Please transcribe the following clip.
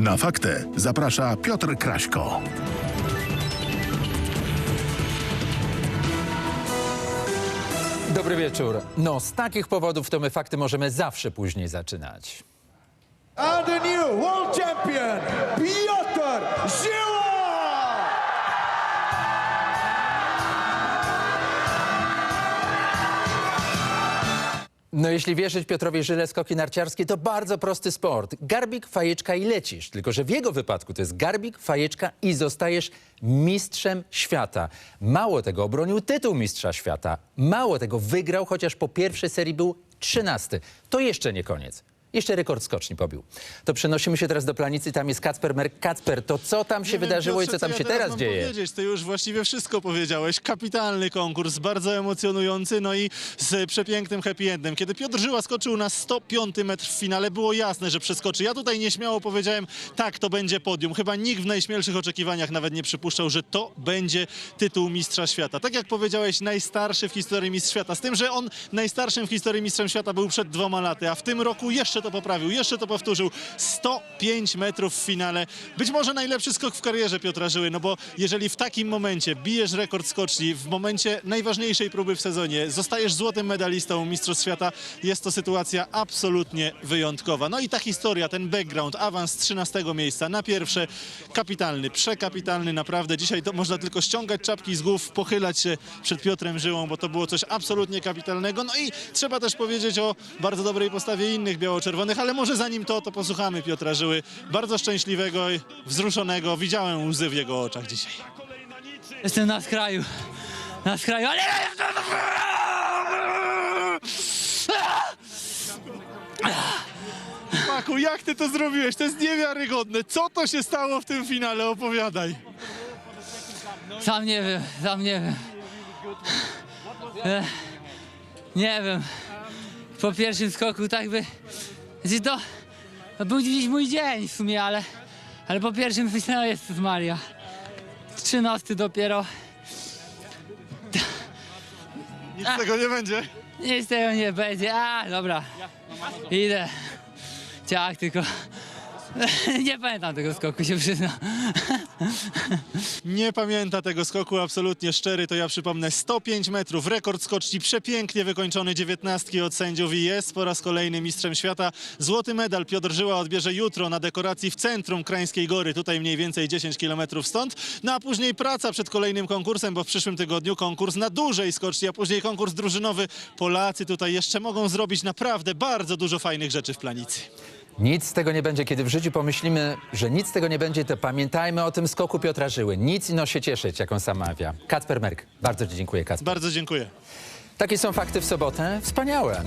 Na faktę zaprasza Piotr Kraśko. Dobry wieczór. No, z takich powodów to my fakty możemy zawsze później zaczynać. And the new world No jeśli wierzyć Piotrowi Żyle, skoki narciarskie to bardzo prosty sport. Garbik, fajeczka i lecisz. Tylko, że w jego wypadku to jest garbik, fajeczka i zostajesz mistrzem świata. Mało tego, obronił tytuł mistrza świata. Mało tego, wygrał, chociaż po pierwszej serii był trzynasty. To jeszcze nie koniec. Jeszcze rekord skoczni pobił. To przenosimy się teraz do Planicy, tam jest Kacper Merk. Kacper, to co tam się Nie wiem, wydarzyło Piotrze, i co tam ja się teraz teraz mam dzieje? powiedzieć? Ty już właściwie wszystko powiedziałeś. Kapitalny konkurs, bardzo emocjonujący, no i z przepięknym happy endem. Kiedy Piotr Żyła skoczył na 105 metr w finale, było jasne, że przeskoczy. Ja tutaj nieśmiało powiedziałem, tak, to będzie podium. Chyba nikt w najśmielszych oczekiwaniach nawet nie przypuszczał, że to będzie tytuł mistrza świata. Tak jak powiedziałeś, najstarszy w historii mistrz świata. Z tym, że on najstarszym w historii mistrzem świata był przed dwoma laty, a w tym roku jeszcze to poprawił, jeszcze to powtórzył. 105 metrów w finale. Być może najlepszy skok w karierze Piotra Żyły, no bo jeżeli w takim momencie bijesz rekord skoczni, w momencie najważniejszej próby w sezonie, zostajesz złotym medalistą Mistrzostw Świata, jest to sytuacja absolutnie wyjątkowa. No i ta historia, ten background, awans z 13 miejsca na pierwsze, kapitalny, przekapitalny naprawdę. Dzisiaj to można tylko ściągać czapki z głów, pochylać się przed Piotrem Żyłą, bo to było coś absolutnie kapitalnego. No i trzeba też powiedzieć o bardzo dobrej postawie innych biało-czerwonych, ale może zanim to, to posłuchamy Piotra Żyły. Bardzo szczęśliwego i wzruszonego. Widziałem łzy w jego oczach dzisiaj. Jestem na skraju. Na skraju, ale... Maku, jak ty to zrobiłeś? To jest niewiarygodne. Co to się stało w tym finale? Opowiadaj. Sam nie wiem, sam nie wiem. E, Nie wiem. Po pierwszym skoku tak by... Znaczy to, był dziś mój dzień w sumie, ale... Ale po pierwszym jest z Maria. 13 dopiero. Nic z tego nie będzie. Nic z tego nie będzie. A, dobra. Idę. Ciach, tylko... Nie pamiętam tego skoku, się przyznam. Nie pamięta tego skoku, absolutnie szczery, to ja przypomnę 105 metrów, rekord skoczni, przepięknie wykończony, 19 od sędziów i jest po raz kolejny mistrzem świata. Złoty medal Piotr Żyła odbierze jutro na dekoracji w centrum Krańskiej Gory, tutaj mniej więcej 10 kilometrów stąd, no a później praca przed kolejnym konkursem, bo w przyszłym tygodniu konkurs na dużej skoczni, a później konkurs drużynowy. Polacy tutaj jeszcze mogą zrobić naprawdę bardzo dużo fajnych rzeczy w planicy. Nic z tego nie będzie, kiedy w życiu pomyślimy, że nic z tego nie będzie, to pamiętajmy o tym skoku Piotra Żyły. Nic ino się cieszyć, jak on sam mawia. Kacper Merk, bardzo Ci dziękuję, Kacper. Bardzo dziękuję. Takie są fakty w sobotę. Wspaniałe.